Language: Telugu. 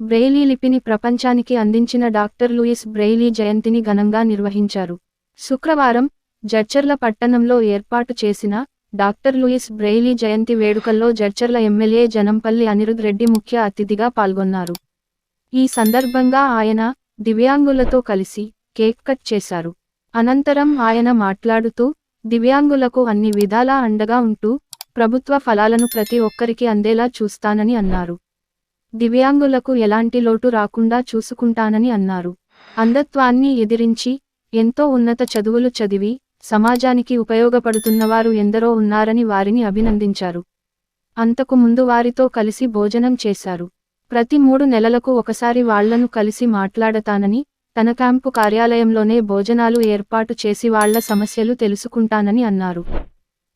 బ్రెయిలీ లిపిని ప్రపంచానికి అందించిన డాక్టర్ లూయిస్ బ్రెయిలీ జయంతిని ఘనంగా నిర్వహించారు. శుక్రవారం జడ్చర్ల పట్టణంలో ఏర్పాటు చేసిన డాక్టర్ లూయిస్ బ్రెయిలీ జయంతి వేడుకల్లో జడ్చర్ల ఎమ్మెల్యే జనంపల్లి అనిరుద్ రెడ్డి ముఖ్య అతిథిగా పాల్గొన్నారు. ఈ సందర్భంగా ఆయన దివ్యాంగులతో కలిసి కేక్ కట్ చేశారు. అనంతరం ఆయన మాట్లాడుతూ దివ్యాంగులకు అన్ని విధాలా అండగా ఉంటూ ప్రభుత్వ ఫలాలను ప్రతి ఒక్కరికి అందేలా చూస్తానని అన్నారు. దివ్యాంగులకు ఎలాంటి లోటు రాకుండా చూసుకుంటానని అన్నారు. అంధత్వాన్ని ఎదిరించి ఎంతో ఉన్నత చదువులు చదివి సమాజానికి ఉపయోగపడుతున్నవారు ఎందరో ఉన్నారని వారిని అభినందించారు. అంతకు ముందు వారితో కలిసి భోజనం చేశారు. ప్రతి మూడు నెలలకు ఒకసారి వాళ్ళను కలిసి మాట్లాడతానని తన క్యాంపు కార్యాలయంలోనే భోజనాలు ఏర్పాటు చేసి వాళ్ళ సమస్యలు తెలుసుకుంటానని అన్నారు.